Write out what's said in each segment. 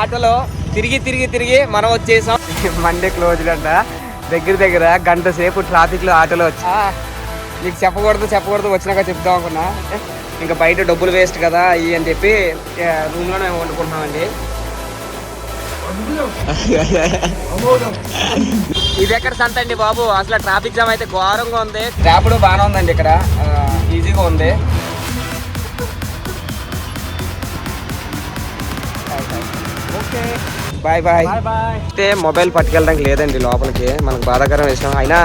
ఆటోలో తిరిగి తిరిగి తిరిగి మనం వచ్చేసాం. మండే క్లోజ్ అంట దగ్గర దగ్గర గంట సేపు ట్రాఫిక్లో ఆటోలో వచ్చి. నీకు చెప్పకూడదు చెప్పకూడదు వచ్చినాక చెప్దాం అనుకున్నా. ఇంకా బయట డబ్బులు వేస్ట్ కదా ఇవి అని చెప్పి రూమ్లోనే వండుకుంటున్నామండి. ఇది ఎక్కడ సంత అండి బాబు? అసలు ట్రాఫిక్ జామ్ అయితే ఘోరంగా ఉంది. ర్యాపిడ్ బాగానే ఉందండి ఇక్కడ. ఈజీగా ఉంది. ఓకే. బాయ్ బాయ్ అయితే మొబైల్ పట్టుకెళ్ళడానికి లేదండి లోపలికి. మనకు బాధాకరం విషయం. అయినా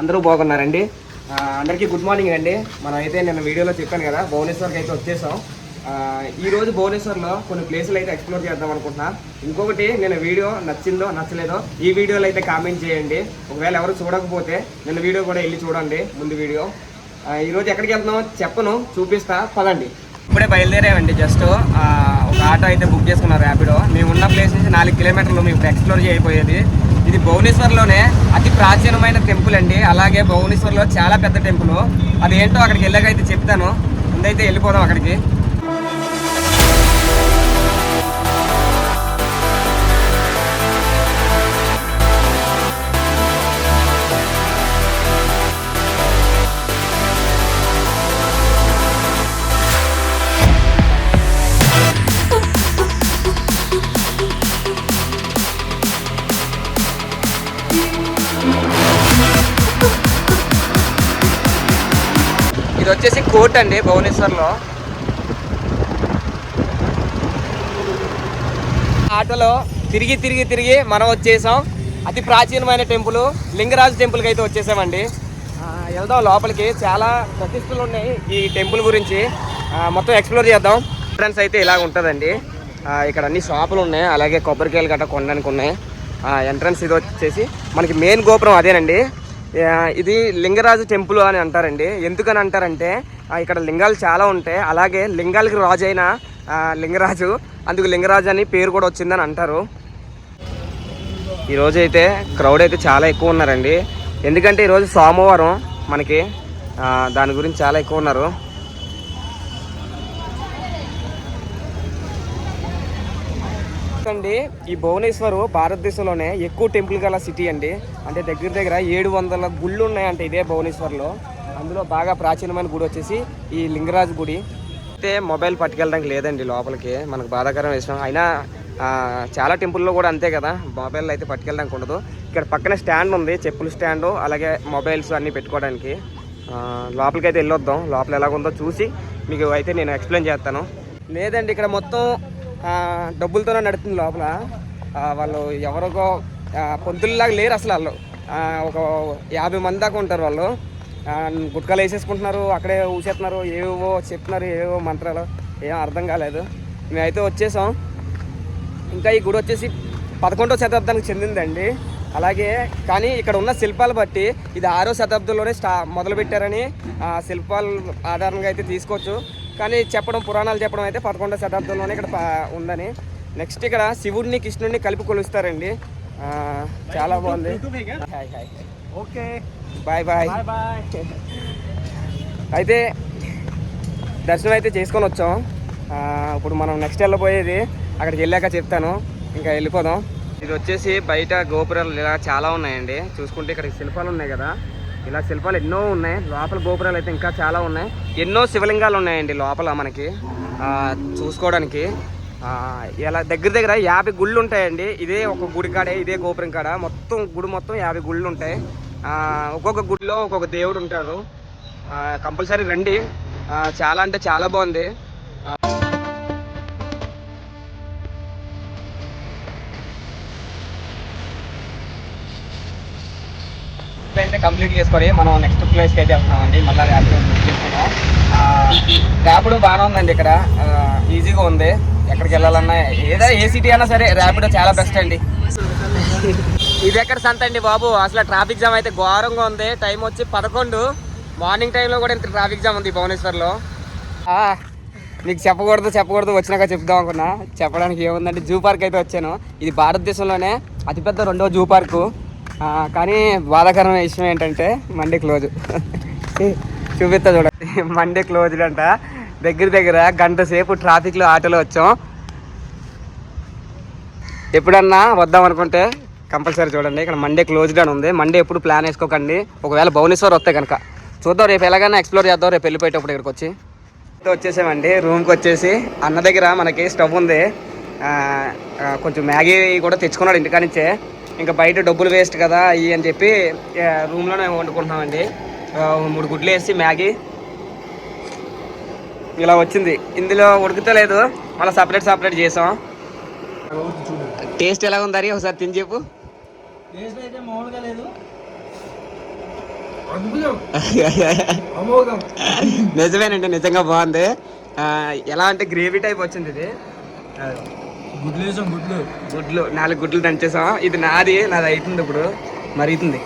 అందరూ బాగున్నారండి? అందరికీ గుడ్ మార్నింగ్ అండి. మనం అయితే నేను వీడియోలో చెప్పాను కదా భువనేశ్వర్కి అయితే వచ్చేసాం. ఆ, ఈ రోజు భువనేశ్వర్లో కొన్ని ప్లేసులు అయితే ఎక్స్ప్లోర్ చేద్దాం అనుకుంటున్నా. ఇంకొకటి నేను వీడియో నచ్చిందో నచ్చలేదో ఈ వీడియోలో అయితే కామెంట్ చేయండి. ఒకవేళ ఎవరు చూడకపోతే నేను వీడియో కూడా వెళ్ళి చూడండి. ముందు వీడియో. ఈరోజు ఎక్కడికి వెళ్తున్నామో చెప్పను చూపిస్తా పదండి. ఇప్పుడే బయలుదేరామండి జస్ట్ ఒక ఆటో అయితే బుక్ చేసుకున్నారు ర్యాపిడో మేము ఉన్న ప్లేస్ నుంచి నాలుగు కిలోమీటర్లు మేము ఎక్స్ప్లోర్ చేయబోయేది. ఇది భువనేశ్వర్లోనే అతి ప్రాచీనమైన టెంపుల్ అండి. అలాగే భువనేశ్వర్లో చాలా పెద్ద టెంపుల్ అదేంటో అక్కడికి వెళ్ళాక అయితే చెప్తాను. ముందైతే వెళ్ళిపోదాం అక్కడికి. ఇది వచ్చేసి కోర్ట్ అండి భువనేశ్వర్లో. ఆటోలో తిరిగి తిరిగి తిరిగి మనం వచ్చేసాం. అతి ప్రాచీనమైన టెంపుల్ లింగరాజు టెంపుల్కి అయితే వచ్చేసామండి. వెళ్దాం లోపలికి. చాలా ప్రతిష్టలు ఉన్నాయి ఈ టెంపుల్ గురించి. మొత్తం ఎక్స్ప్లోర్ చేద్దాం. ఫ్రెండ్స్ అయితే ఇలాగ ఉంటుందండి. ఇక్కడ అన్ని షాపులు ఉన్నాయి. అలాగే కొబ్బరికాయలు గట్రా కొనడానికి ఉన్నాయి. ఎంట్రన్స్ ఇది వచ్చేసి మనకి మెయిన్ గోపురం అదేనండి. ఇది లింగరాజు టెంపుల్ అని అంటారండి. ఎందుకని అంటారంటే ఇక్కడ లింగాలు చాలా ఉంటాయి. అలాగే లింగాలకి రాజు అయిన లింగరాజు. అందుకు లింగరాజు అని పేరు కూడా వచ్చిందని అంటారు. ఈరోజు అయితే క్రౌడ్ అయితే చాలా ఎక్కువ ఉన్నారండి. ఎందుకంటే ఈరోజు సోమవారం మనకి దాని గురించి చాలా ఎక్కువ ఉన్నారు. అండి ఈ భువనేశ్వర్ భారతదేశంలోనే ఎక్కువ టెంపుల్ గల సిటీ అండి. అంటే దగ్గర దగ్గర ఏడు వందల గుళ్ళు ఉన్నాయంటే ఇదే భువనేశ్వర్లో. అందులో బాగా ప్రాచీనమైన గుడి వచ్చేసి ఈ లింగరాజు గుడి. అయితే మొబైల్ పట్టుకెళ్ళడానికి లేదండి లోపలికి. మనకు బాధాకరం విషయం. అయినా చాలా టెంపుల్లో కూడా అంతే కదా. మొబైల్ అయితే పట్టుకెళ్ళడానికి ఉండదు. ఇక్కడ పక్కన స్టాండ్ ఉంది చెప్పుల స్టాండ్ అలాగే మొబైల్స్ అన్నీ పెట్టుకోవడానికి. లోపలికి అయితే వెళ్ళొద్దాం. లోపల ఎలాగుందో చూసి మీకు అయితే నేను ఎక్స్ప్లెయిన్ చేస్తాను. లేదండి ఇక్కడ మొత్తం డబ్బులతోనే నడుపుతుంది లోపల. వాళ్ళు ఎవరికో ఆ, పొంతుల్లాగా లేరు అసలు వాళ్ళు. ఒక యాభై మంది దాకా ఉంటారు వాళ్ళు. గుట్కాలు వేసేసుకుంటున్నారు అక్కడే ఊసేస్తున్నారు ఏవేవో చెప్తున్నారు ఏవేవో మంత్రాలు. ఏం అర్థం కాలేదు. మేమైతే వచ్చేసాం. ఇంకా ఈ గుడి వచ్చేసి పదకొండవ శతాబ్దానికి చెందిందండి. అలాగే కానీ ఇక్కడ ఉన్న శిల్పాలు బట్టి ఇది ఆరో శతాబ్దంలోనే స్టా మొదలుపెట్టారని శిల్పాలు ఆధారంగా అయితే తీసుకోవచ్చు. కానీ చెప్పడం పురాణాలు చెప్పడం అయితే పదకొండవ శతాబ్దంలోనే ఇక్కడ ఉందని. నెక్స్ట్ ఇక్కడ శివుడిని కృష్ణుడిని కలిపి కొలుస్తారండి. చాలా బాగుంది. Hi hi okay. Bye bye అయితే దర్శనం అయితే చేసుకొని వచ్చాం. ఇప్పుడు మనం నెక్స్ట్ వెళ్ళబోయేది అక్కడికి వెళ్ళాక చెప్తాను. ఇంకా వెళ్ళిపోదాం. ఇది వచ్చేసి బయట గోపురాలు ఇలా చాలా ఉన్నాయండి. చూసుకుంటే ఇక్కడ శిల్పాలు ఉన్నాయి కదా. ఇలా శిల్పాలు ఎన్నో ఉన్నాయి. లోపల గోపురాలు అయితే ఇంకా చాలా ఉన్నాయి. ఎన్నో శివలింగాలు ఉన్నాయండి లోపల మనకి. చూసుకోవడానికి. ఇలా దగ్గర దగ్గర యాభై గుళ్ళు ఉంటాయండి. ఇదే ఒక గుడి కాడే ఇదే గోపురం కాడ. మొత్తం గుడి మొత్తం యాభై గుళ్ళు ఉంటాయి. ఒక్కొక్క గుడిలో ఒక్కొక్క దేవుడు ఉంటారు కంపల్సరీ రండి. చాలా అంటే చాలా బాగుంది. అయితే కంప్లీట్ చేసుకొని మనం నెక్స్ట్ ప్లేస్కి అయితే వెళ్తున్నామండి. మళ్ళీ ర్యాపిడో బుక్ చేసుకున్నాం ర్యాపిడో బాగానే ఉందండి ఇక్కడ. ఈజీగా ఉంది. ఎక్కడికి వెళ్ళాలన్నా ఏదో ఏ సిటీ అయినా సరే ర్యాపిడో చాలా బెస్ట్ అండి. ఇది ఎక్కడ సంత అండి బాబు? అసలు ట్రాఫిక్ జామ్ అయితే ఘోరంగా ఉంది. టైం వచ్చి పదకొండు. మార్నింగ్ టైంలో కూడా ఇంత ట్రాఫిక్ జామ్ ఉంది భువనేశ్వర్లో. మీకు చెప్పకూడదు చెప్పకూడదు. వచ్చినాక చెప్దాం అనుకున్నా. చెప్పడానికి ఏముందంటే జూ పార్క్ అయితే వచ్చాను. ఇది భారతదేశంలోనే అతిపెద్ద రెండో జూ పార్కు. కానీ బాధాకరమైన విషయం ఏంటంటే మండే క్లోజ్ చూపిస్తా చూడండి. మండే క్లోజ్డ్ అంట. దగ్గర దగ్గర గంట సేపు ట్రాఫిక్లో ఆటోలో వచ్చాం. ఎప్పుడన్నా వద్దాం అనుకుంటే కంపల్సరీ చూడండి. ఇక్కడ మండే క్లోజ్డ్ అని ఉంది. మండే ఎప్పుడు ప్లాన్ వేసుకోకండి. ఒకవేళ భువనేశ్వర్ వస్తే కనుక. చూద్దాం రేపు ఎలాగైనా ఎక్స్ప్లోర్ చేద్దాం. రేపు వెళ్ళిపోయేటప్పుడు ఇక్కడికి వచ్చి. వచ్చేసామండి. రూమ్కి వచ్చేసి అన్న దగ్గర మనకి స్టవ్ ఉంది. కొంచెం మ్యాగీ కూడా తెచ్చుకున్నాడు ఇంటికా నుంచే. ఇంకా బయట డబ్బులు వేస్ట్ కదా అయ్యి అని చెప్పి రూమ్లోనే వండుకుంటున్నామండి. మూడు గుడ్లు వేసి మ్యాగీ. ఇలా వచ్చింది. ఇందులో ఉడకతలేదు. మళ్ళీ సపరేట్ సపరేట్ చేసాం. టేస్ట్ ఎలా ఉందని ఒకసారి తిని చెప్పు. టేస్ట్ అయితే మామూలుగా లేదు. నిజమేనండి నిజంగా బాగుంది. ఎలా అంటే గ్రేవీ టైప్ వచ్చింది ఇది. గుడ్లు వేసాం గుడ్లు. గుడ్లు నాలుగు గుడ్లు దంచేసాం ఇది నాది నాది అవుతుంది ఇప్పుడు. మరుగుతుంది